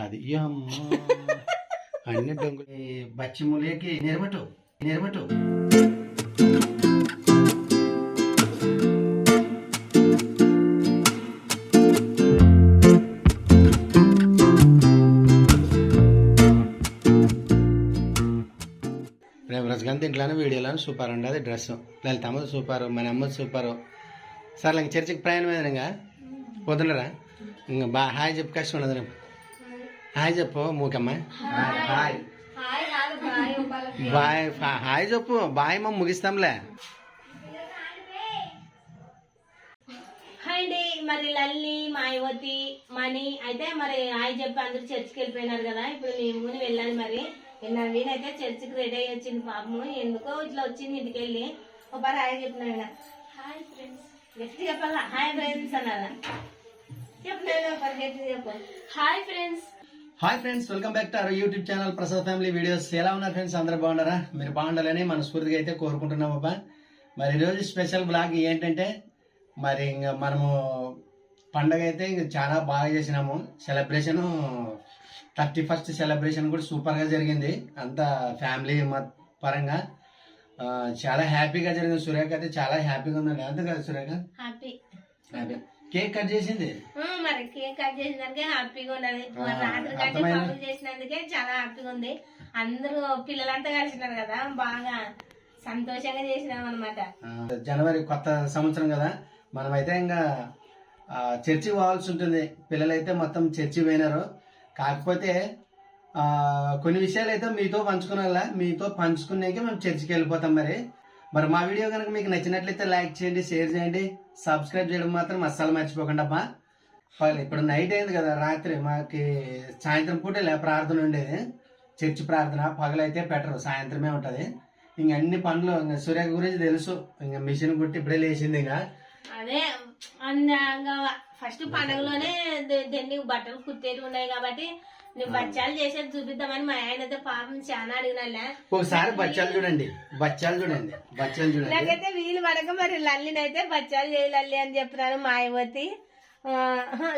అది అన్ని డొంగు బచ్చి మూలేకి నిలబెట్టు నిలబెట్టు ఇంట్లోనే వీడియోలో సూపర్ ఉండదు డ్రెస్. లలిత అమ్మది సూపర్ మన అమ్మది సూపర్. సార్ ఇంక చర్చికి ప్రయాణం ఏదైనా ఇంకా? పోతున్నారా ఇంకా బాగా హాయ్ చెప్పు కష్టం ఉండదు హాయ్ చెప్పు మూకమ్మ. హాయ్. బాయ్ హాయ్ చెప్పు బాయ్ మా ముగిస్తాంలే. అండి మరి లల్లి మాయవతి మణి అయితే మరి హాయ్ చెప్పి అందరూ చర్చికి వెళ్ళిపోయినారు కదా ఇప్పుడు మేము వెళ్ళాలి మరి. నవీన్ అయితే చర్చికి రెడీ అయ్యి వచ్చింది పాపము ఎందుకో ఇట్లా వచ్చింది ఇంటికి వెళ్ళి. ఒకసారి హాయ్ చెప్పినాడు హాయ్ ఫ్రెండ్స్ గట్టి చెప్పాలా? హాయ్ ఫ్రెండ్స్ అన్నారా? చెప్పినాడు ఒకసారి గట్టి చెప్పు. Hi friends hi friends welcome back to our YouTube channel Prasad family videos. ఎలా ఉన్నారు ఫ్రెండ్స్? అందరూ బాగున్నారా? మీరు బాగుండాలని మనస్ఫూర్తిగా అయితే కోరుకుంటున్నాం బాబా మరి ఈరోజు స్పెషల్ బ్లాగ్ ఏంటంటే మరి ఇంకా మనము పండగ అయితే ఇంక చాలా బాగా చేసినాము. సెలబ్రేషన్ థర్టీ ఫస్ట్ సెలబ్రేషన్ కూడా సూపర్గా జరిగింది. అంతా ఫ్యామిలీ పరంగా. చాలా హ్యాపీగా జరిగింది. సురేఖ అయితే చాలా హ్యాపీగా ఉందండి. అంతే కదా Surekha? Happy happy cake cut చేసింది? మరి కేక్ కట్ చేసినందుకే హ్యాపీగా ఉన్నది. రాత్రి కంటే. పనులు చేసినందుకే చాలా హ్యాపీగా ఉంది. అందరూ పిల్లలంతా కలిసినారు కదా బాగా సంతోషంగా చేసినాం అనమాట జనవరి కొత్త సంవత్సరం కదా మనమైతే ఇంకా ఆ, చర్చికి పోవాల్సి ఉంటుంది. పిల్లలైతే మొత్తం చర్చి పోయినారు. కాకపోతే ఆ, కొన్ని విషయాలు అయితే మీతో పంచుకునేలా? మీతో పంచుకునేకి మేము చర్చికి వెళ్ళిపోతాం మరి. మరి మా వీడియో కనుక మీకు నచ్చినట్లయితే లైక్ చేయండి షేర్ చేయండి. సబ్స్క్రైబ్ చేయడం మాత్రం అస్సలు మర్చిపోకండి అమ్మా ఇప్పుడు నైట్ అయింది కదా రాత్రి మాకి సాయంత్రం పూట ప్రార్థన ఉండేది. చర్చి ప్రార్థన పగలైతే పెట్టరు సాయంత్రమే ఉంటుంది. ఇంక అన్ని పనులు ఇంకా సూర్య గురించి తెలుసు. ఇంక మిషన్ కుట్టి ఇప్పుడే లేచింది ఇంకా. అదే ఫస్ట్ పండగలోనే దేన్ని బట్టలు కుట్టేవి ఉన్నాయి కాబట్టి నేను బచ్చాలు చేసేది చూపిద్దామని మా ఆయన అయితే పాపం చాలా అడిగినా ఒకసారి బచ్చాలు చూడండి బచ్చాలు చూడండి బచ్చాలు చూడండి. నాకైతే వీలు పడక మరి లల్లిని అయితే బచ్చాలు చేయి లల్లి అని చెప్పినాను మాయవతి.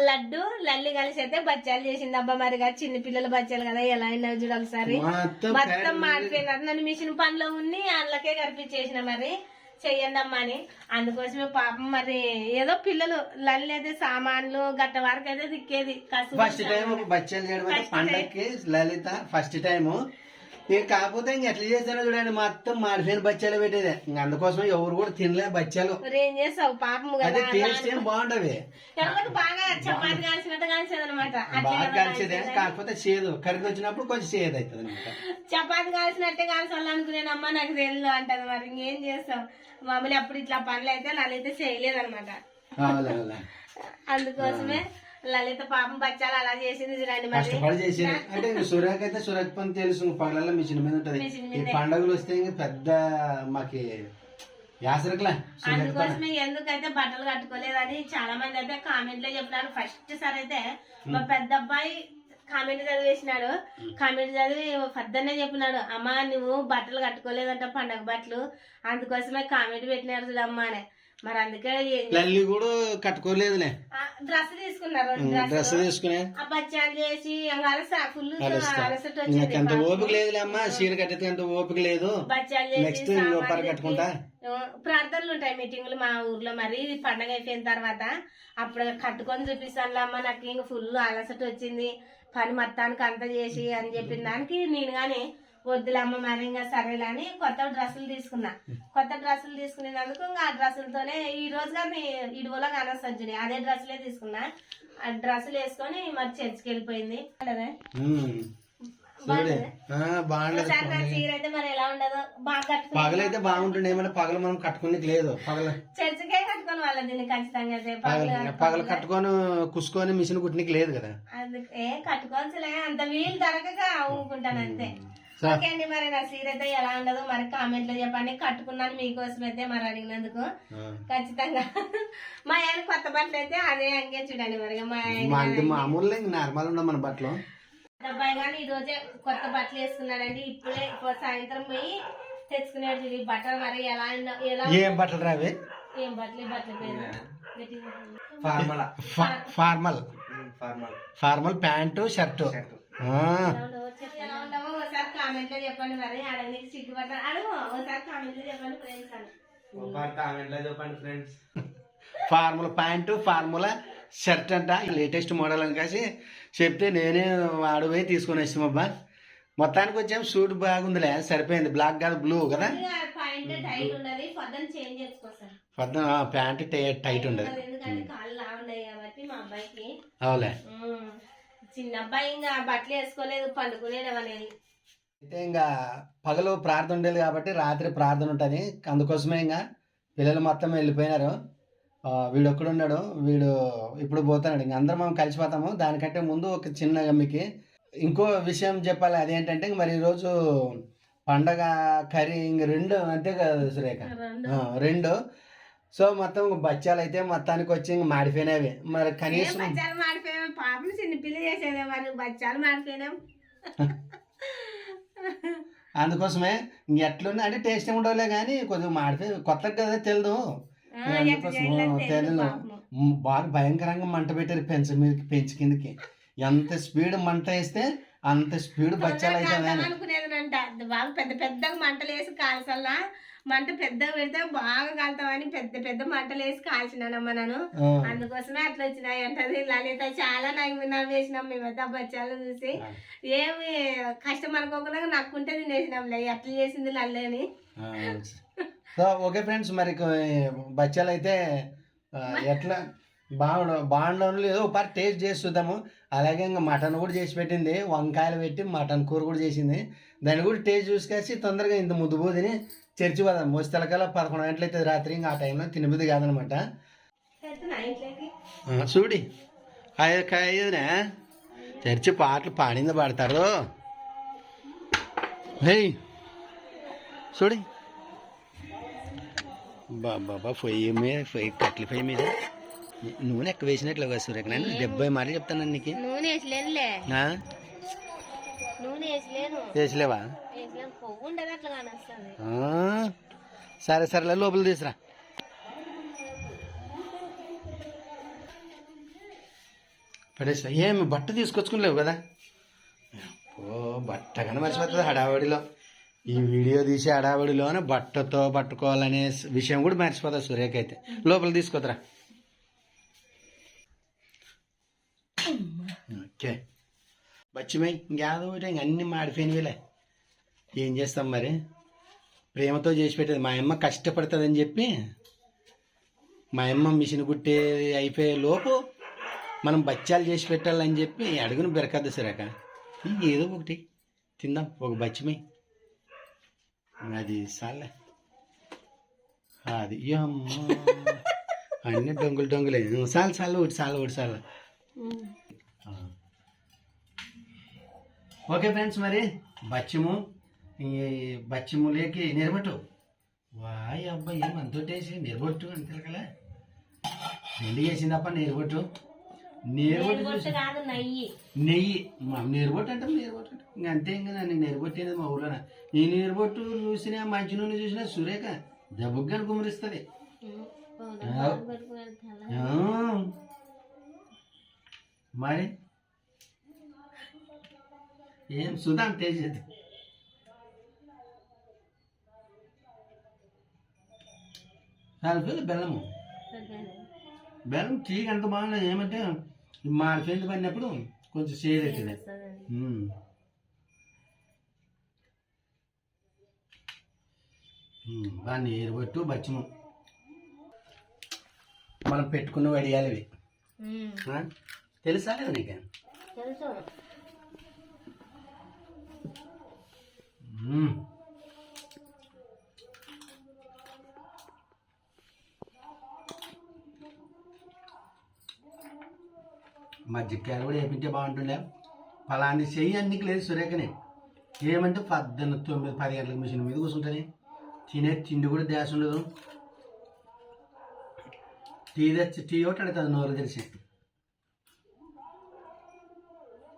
లడ్డు లల్లి కలిసి అయితే బచ్చాలు చేసింది అబ్బా మరి కదా చిన్న పిల్లల బచ్చాలు కదా ఎలా అయినా చూడ ఒకసారి. మొత్తం మొత్తం మాడిపోయినారు నన్ను మిషన్ పనిలో ఉన్ని అందులోకే కనిపించేసిన మరి. చెయ్యండి అమ్మా అని అందుకోసమే పాపం మరి ఏదో పిల్లలు లల్లి అయితే సామాన్లు గట్ట వరకు అయితే దిక్కేది ఫస్ట్ టైం బచ్చాలు చేయడం పండక్కి లలిత ఫస్ట్ టైము ఇక కాకపోతే ఇంక ఎట్లా చేస్తారో చూడండి మొత్తం మాడిపోయిన బచ్చాలు పెట్టేది. ఇంక అందుకోసం ఎవరు కూడా తినలే బచ్చాలు. ఏం చేస్తావు? పాపం అదే టేస్ట్ ఏం ఎవరికి బాగా చపాతి కాల్చినట్టు కాల్చేది అనమాట బాగా కలిసేదే కాకపోతే చేదు. కరిగి వచ్చినప్పుడు కొంచెం చేదు అవుతుంది అనమాట చపాతి కాల్చినట్టే కాల్చాలనుకునేనమ్మా నాకు తెలియదు అంటది మరి. ఇంకేం చేస్తాం మామూలు అప్పుడు ఇట్లా పనులు అయితే లలిత చేయలేదు అనమాట అందుకోసమే లలిత పాపం బచ్చాలు అలా చేసింది చూడండి కష్టపడి చేసేది. అంటే సురేఖ అయితే సురేఖ పని తెలుసు పగలల్లో మిషన్ మీద ఉంటది. మిషన్ ఈ పండుగలు వస్తే ఇంక పెద్ద మాకి యాసరకలా. అందుకోసమే ఎందుకైతే బట్టలు కట్టుకోలేదని చాలా మంది అయితే కామెంట్లో చెప్పినారు. ఫస్ట్ సార్ అయితే మా పెద్ద అబ్బాయి కామెంట్ చదివేసినాడు. కామెంట్ చదివి పెద్దనే చెప్పినాడు అమ్మా నువ్వు బట్టలు కట్టుకోలేదంట పండగ బట్టలు. అందుకోసమే కామెంట్ పెట్టినారు చూడమ్మా అని. మరి అందుకే లల్లి కూడా కట్టుకోలేదులే. డ్రెస్ తీసుకున్నారు డ్రెస్ తీసుకునే. బచ్చాలు చేసి ఫుల్ నాకు వచ్చింది అంత ఓపిక లేదులే అమ్మా చీర కట్టేది అంత ఓపిక లేదు. నెక్స్ట్ పర కట్టుకుంటా. ప్రార్థనలు ఉంటాయి మీటింగ్లు మా ఊర్లో మరి పండగ అయిపోయిన తర్వాత. అప్పుడు కట్టుకొని చూపిస్తాను అమ్మ నాకు ఇంక ఫుల్ అలసట వచ్చింది. పని మొత్తానికి అంత చేసి అని చెప్పిన దానికి నేను గాని వద్దులమ్మ మరి ఇంకా సరేలే అని కొత్త డ్రెస్సులు తీసుకున్నా. కొత్త డ్రెస్సులు తీసుకునేందుకు ఇంకా ఆ డ్రెస్సులతోనే ఈ రోజు కానీ ఇడువలో కానీ సజ్జుని అదే డ్రెస్సులే తీసుకున్నా. ఆ డ్రెస్సులు వేసుకొని మరి చర్చికి వెళ్ళిపోయింది. పగలైతే బాగుంటుండే పగలు మనం కట్టుకునేకి లేదు. పగల. చర్చికే కట్టుకొని వాళ్ళ దీన్ని ఖచ్చితంగా పగల కట్టుకొని కుసుకొని మిషన్ కుట్టినకి లేదు కదా. అందుకే కట్టుకోవచ్చులే అంత వీలు దొరకక ఊరుకుంటాను అంతే. ఓకే అండి మరి నా సీర అయితే ఎలా ఉండదో మరి కామెంట్లో చెప్పండి. కట్టుకున్నాను మీకోసం అయితే మరి అడిగినందుకు. ఖచ్చితంగా. మా ఆయన కొత్త బట్టలు అయితే అదే అంగే చూడండి మరి. మా ఆయన మామూలు నార్మల్ ఉండవు మన బట్టలు. అబ్బాయి కానీ ఈ రోజే కొత్త బట్టలు వేసుకున్నాడండి. ఇప్పుడే ఇప్పుడు సాయంత్రం పోయి తెచ్చుకున్నాడు ఈ బట్టలు మరి ఎలా ఉండ- ఎలా ఏం బట్టలు రావి ఏం బట్టలు? బట్టల పేరు formal. Formal. Formal. Pant shirt shirt ఆ, ఎలా ఉంటామో ఒకసారి కామెంట్లో చెప్పండి మరి అడగనికి సిగ్గుపడతాను అడుగు ఒకసారి కామెంట్లో చెప్పండి ఫ్రెండ్స్ అని ఒకసారి కామెంట్లో చెప్పండి friends formula pant formula shirt అంట. లేటెస్ట్ మోడల్ అని కాసి చెప్తే నేనే వాడు పోయి తీసుకొని వచ్చాం అబ్బా. మొత్తానికి వచ్చాం సూట్ బాగుందిలే. సరిపోయింది. బ్లాక్ కాదు బ్లూ కదా? పాయింట్ పొద్దున ప్యాంట్ టైట్ ఉండదు. ఎందుకంటే కాళ్ళు లా ఉన్నాయి కాబట్టి మా అబ్బాయికి. అవులే ఉమ్. చిన్న అబ్బాయి ఇంకా బట్టలు వేసుకోలేదు పండుకునేది అనేది అయితే ఇంకా పగలు ప్రార్థన ఉండేది కాబట్టి రాత్రి ప్రార్థన ఉంటుంది. అందుకోసమే ఇంకా పిల్లలు మొత్తం వెళ్ళిపోయినారు. వీడు ఒక్కడున్నాడు వీడు ఇప్పుడు పోతున్నాడు. ఇంక అందరం మనం కలిసిపోతాము దానికంటే ముందు ఒక చిన్న మీకు ఇంకో విషయం చెప్పాలి. అదేంటంటే ఇంక మరి ఈరోజు పండగ కర్రీ ఇంక రెండు అంతే కదా సురేఖ? రెండు. సో మొత్తం బచ్చాలు అయితే మొత్తానికి వచ్చి ఇంక మాడిపోయినవి. మరి కనీసం బచ్చాలు మాడిపోయాం పాపం చిన్న పిల్ల చేసేదే మరి. బచ్చాలు మాడిపోయినాం అందుకోసమే ఎట్లుంది అంటే టేస్ట్ ఉండవులే కానీ కొద్దిగా మాడిపోయి కొత్తగా కదా తెలియదు తెలియదు బాగా భయంకరంగా మంట పెట్టారు పెంచ మీదకి పెంచి కిందకి. ఎంత స్పీడ్ మంట వేస్తే అంత స్పీడ్ బచ్చాలు తొందరగా అవుతుంది కాలుతాం అనుకునేదనంట బాగా పెద్ద పెద్దగా మంటలు వేసి కాల్చల్లా. మంట పెద్దగా పెడితే బాగా కాలుతామని పెద్ద పెద్ద మంటలు వేసి కాల్చినానమ్మ నేను అందుకోసమే అట్లా వచ్చినాయి అంటది లలిత చాలా నవ్వి నవ్వేసినాం మేమైతే బచ్చాలు చూసి. ఏమి కష్టం అనుకోకుండా నక్కుంటే తినేసినాంలే ఎట్లా చేసింది లల్లని సో ఓకే ఫ్రెండ్స్ మరి బచ్చాలు అయితే ఎట్లా బాగుండ బాగుండడం లేదు ఒకసారి టేస్ట్ చేసి చూద్దాము. అలాగే ఇంకా మటన్ కూడా చేసి పెట్టింది. వంకాయలు పెట్టి మటన్ కూర కూడా చేసింది. దాన్ని కూడా టేస్ట్ చూసుకేసి తొందరగా ఇంత ముద్దు బూదిని చర్చి పోదాం. మోస్తలకల్లా పదకొండు గంటలు అవుతుంది రాత్రి. ఇంకా ఆ టైంలో తినబుద్ధి కాదనమాట. చూడి. అయ్యనా చర్చి పాటలు పాడింది పాడతారు. హే చూడి. బాబా పొయ్యి మీద పొయ్యి కట్ల పొయ్యి మీద. నూనె ఎక్కువ వేసినట్లు కదా సూర్యక నేను డెబ్బై మాటలు చెప్తాను నీకు. వేసలేవా వేసలేను కొవ్వు ఉండదు అట్లా కానొస్తుంది ఆ, సరే సరేలే లోపల తీసురా. పడేసా ఏమి బట్ట తీసుకొచ్చుకునిలేవు కదా? ఓ బట్ట కానీ మర్చిపోతుంది హడావడిలో. ఈ వీడియో తీసి హడావడిలోనే బట్టతో పట్టుకోవాలనే విషయం కూడా మర్చిపోతుంది సురేఖ అయితే. లోపల తీసుకొద్దురా. ఓకే. బచ్చిమై ఇంకేదో ఒకటి ఇంక అన్ని మాడిపోయినవిలే. ఏం చేస్తాం మరి? ప్రేమతో చేసి పెట్టేది. మా అమ్మ కష్టపడుతుందని చెప్పి మా అమ్మ మిషన్ కుట్టే అయిపోయే లోపు మనం బచ్చాలు చేసి పెట్టాలని చెప్పి అడుగును బెరకద్దు సరేక ఏదో ఒకటి. తిందాం. ఒక బచ్చిమై. అది సాలే అది అమ్మ అన్ని డొంగులు డొంగులే. సాలు సాలు ఒకటి సాలు ఒకటి సాలు ఓకే ఫ్రెండ్స్ మరి బచ్చము బచ్చములేకి నిలబట్టు వాయ్ అబ్బాయి ఏం అంతోటేసి నిలబొట్టు అంతే కదా ఎండి చేసిందప్ప నిలబొట్టు నీరుబొట్టు కాదు నెయ్యి. నెయ్యి. మా నీరుబొట్టు అంటే నీరుబొట్టు అంటే ఇంక అంతే ఇంకా నన్ను నీరుబొట్టేది మా ఊళ్ళో ఈ నీరుబొట్టు చూసినా మంచి నూనె చూసినా సురేఖ జబ్బుగా గుమరిస్తుంది ఆ. మరి? ఏం సుధాం టేస్ట్ సరిపోయింది బెల్లము. బెల్లం టీకి అంత బాగుండదు ఏమంటే మా ఫ్రెండ్ పడినప్పుడు కొంచెం షేర్ అవుతుంది. బాగా నీరు పట్టు బచ్చము మనం పెట్టుకున్న వడియాలు ఇవి. ఆ? తెలుసా లేదా నీకు? తెలుసు మ్మ్. మజ్జికాయలు కూడా వేపింటే బాగుంటుండే. పలాంటి చెయ్యి అన్నికి లేదు సురేఖని. ఏమంటే పద్దెనిమిది తొమ్మిది పది గంటలకు మిషన్ మీద కూర్చుంటుంది తినే తిండి కూడా ధ్యాస ఉండదు. టీ తెచ్చి టీ ఒకటి అడుగుతుంది నోరు తెలిసి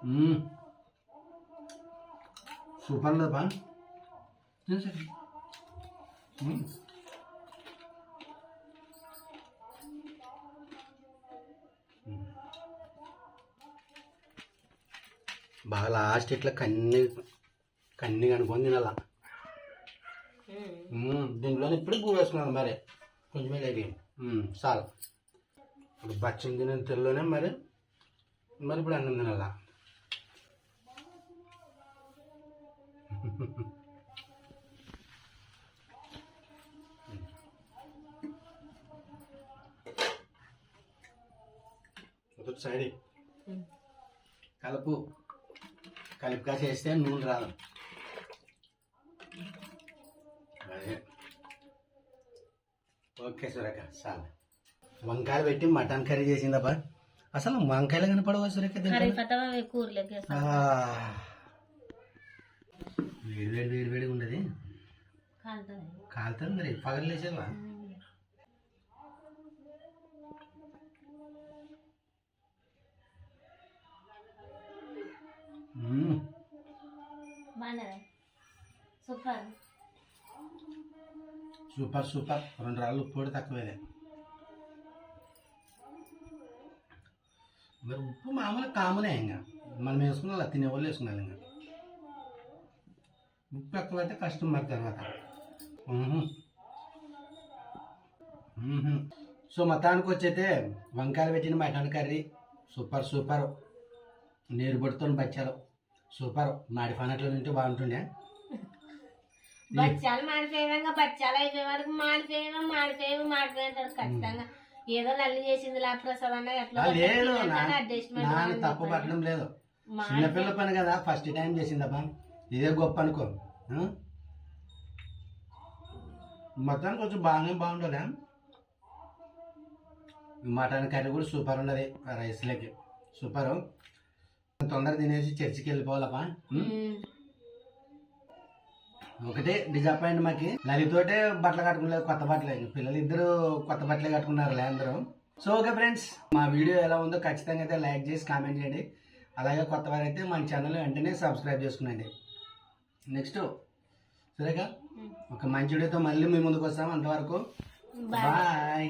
మ్మ్. సూపర్ లేపా బాగా లాస్ట్ ఇట్లా కన్ని కన్ని కనుక్కొని తినాల. దీంట్లో ఇప్పుడు పువ్వు వేసుకున్నాను మరి. కొంచెమే లేది చాలు. ఇప్పుడు బచ్చం తిన తెల్లోనే మరి మరి ఇప్పుడు అన్నం తినాలా. సైడ్. కలుపు. కలిపిగా చేస్తే నూనె రాదు. అదే. ఓకే సురేఖ చాలు. వంకాయలు పెట్టి మటన్ కర్రీ చేసిందబ్బా. అసలు వంకాయలు కనపడవా సురేఖ. వేడి వేడి వేడి ఉండదు. కాలుతుంది. మరి పగలు లేచేవా మ్మ్. బాగున్నదా సూపర్. Super super. రెండు రాళ్ళు ఉప్పు కూడా తక్కువేలే మరి ఉప్పు మామూలు కామనే ఇంకా. మనం వేసుకున్నా తినే వాళ్ళు వేసుకున్నాను ఇంకా? ఉప్పు ఎక్కువ అయితే కష్టం మరి తర్వాత. సో మొత్తానికి వచ్చైతే వంకాయలు పెట్టిన మటన్ కర్రీ. Super super. నీరు పడుతున్న పచ్చారు. సూపర్. మాడి పనట్లు తింటే బాగుంటుండే. బచ్చాలు మాడిపోయాక బచ్చాలు అయిపోయే వరకు మాడిపోయాను మాడిపోయావు మాడిపోయాడు ఖచ్చితంగా. ఏదో నల్లి చేసింది లా ప్రసాద్ అన్న ఎట్లా అడ్జస్ట్మెంట్ తప్పు పట్టడం లేదు. చిన్నపిల్ల పని కదా ఫస్ట్ టైం చేసిందబ్బా. ఇదే గొప్ప అనుకో? మొత్తానికి కొంచెం బాగానే బాగుంటుందా మటన్ కర్రీ కూడా సూపర్ ఉన్నది రైస్లోకి సూపర్. తొందరగా తినేసి చర్చికి వెళ్ళిపోవాలప్పా? ఒకటే డిజపాయింట్ మాకి. లలితోటే బట్టలు కట్టుకోలేదు కొత్త బట్టలే. పిల్లలు ఇద్దరు కొత్త బట్టలే కట్టుకున్నారు అందరూ. సో ఓకే ఫ్రెండ్స్ మా వీడియో ఎలా ఉందో ఖచ్చితంగా అయితే లైక్ చేసి కామెంట్ చేయండి. అలాగే కొత్త వారైతే మన ఛానల్ వెంటనే సబ్స్క్రైబ్ చేసుకునండి. నెక్స్ట్ సరేగా ఒక మంచి వీడియోతో మళ్ళీ మీ ముందుకు వస్తాం అంతవరకు. బాయ్